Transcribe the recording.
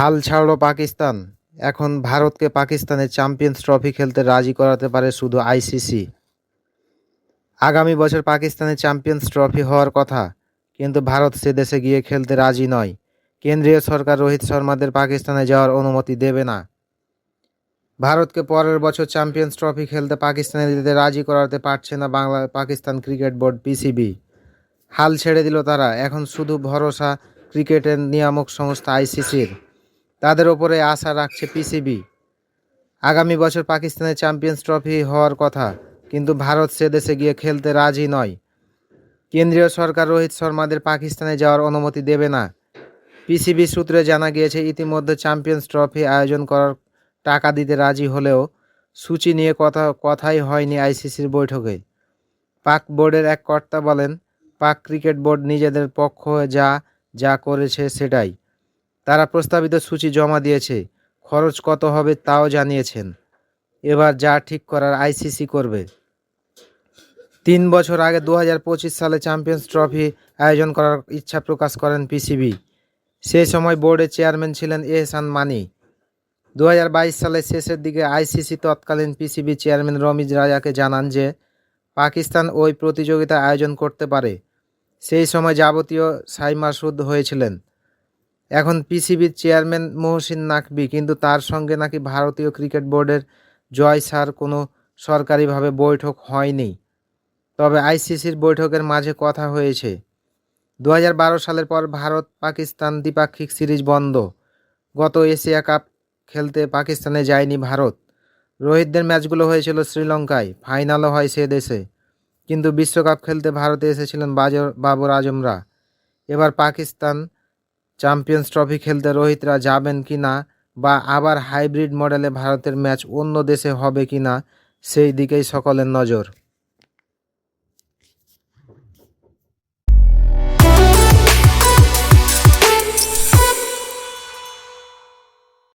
হাল ছাড়ল পাকিস্তান। এখন ভারতকে পাকিস্তানের চ্যাম্পিয়ন্স ট্রফি খেলতে রাজি করাতে পারে শুধু আইসিসি আগামী বছর পাকিস্তানের চ্যাম্পিয়ন্স ট্রফি হওয়ার কথা, কিন্তু ভারত সে দেশে গিয়ে খেলতে রাজি নয়। কেন্দ্রীয় সরকার রোহিত শর্মাদের পাকিস্তানে যাওয়ার অনুমতি দেবে না। ভারতকে পরের বছর চ্যাম্পিয়ন্স ট্রফি খেলতে পাকিস্তানে দিতে রাজি করাতে পারছে না Bangla, Pakistan cricket board PCB হাল ছেড়ে দিল তারা। এখন শুধু ভরসা ক্রিকেটের নিয়ামক সংস্থা আইসিসির তাদের ওপরে আশা রাখছে পিসিবি আগামী বছর পাকিস্তানের চ্যাম্পিয়ন্স ট্রফি হওয়ার কথা, কিন্তু ভারত সে দেশে গিয়ে খেলতে রাজি নয়। কেন্দ্রীয় সরকার রোহিত শর্মাদের পাকিস্তানে যাওয়ার অনুমতি দেবে না। পিসিবি সূত্রে জানা গিয়েছে, ইতিমধ্যে চ্যাম্পিয়ন্স ট্রফি আয়োজন করার টাকা দিতে রাজি হলেও সূচি নিয়ে কথা, কথাই হয়নি আইসিসির বৈঠকে। পাক বোর্ডের এক কর্তা বলেন, পাক ক্রিকেট বোর্ড নিজেদের পক্ষ যা যা করেছে সেটাই। তারা প্রস্তাবিত সূচি জমা দিয়েছে। খরচ কত হবে তাও জানিয়েছেন। এবার যা ঠিক করার আইসিসি করবে। তিন বছর আগে দু হাজার পঁচিশ সালে চ্যাম্পিয়ন্স ট্রফি আয়োজন করার ইচ্ছা প্রকাশ করেন পিসিবি। সেই সময় বোর্ডের চেয়ারম্যান ছিলেন এহসান মানি। দু সালের শেষের দিকে আইসিসি তৎকালীন পিসিবি চেয়ারম্যান রমিজ রাজাকে জানান যে, পাকিস্তান ওই প্রতিযোগিতা আয়োজন করতে পারে। সেই সময় যাবতীয় সাই মাসুদ হয়েছিলেন। এখন পিসিবির চেয়ারম্যান মহসিন নাকবি কিন্তু তার সঙ্গে নাকি ভারতীয় ক্রিকেট বোর্ডের জয় স্যার কোনো সরকারিভাবে বৈঠক হয়নি। তবে আইসিসির বৈঠকের মাঝে কথা হয়েছে। দু হাজার বারো সালের পর ভারত পাকিস্তান দ্বিপাক্ষিক সিরিজ বন্ধ। গত এশিয়া কাপ খেলতে পাকিস্তানে যায়নি ভারত। রোহিতদের ম্যাচগুলো হয়েছিল শ্রীলঙ্কায়, ফাইনালও হয় সে দেশে। কিন্তু বিশ্বকাপ খেলতে ভারতে এসেছিলেন বাজর, বাবর আজমরা। এবার পাকিস্তান চ্যাম্পিয়ন্স ট্রফি খেলতে রোহিতরা যাবেন কি না বা আবার হাইব্রিড মডেলে ভারতের ম্যাচ অন্য দেশে হবে কি না, সেই দিকেই সকলের নজর।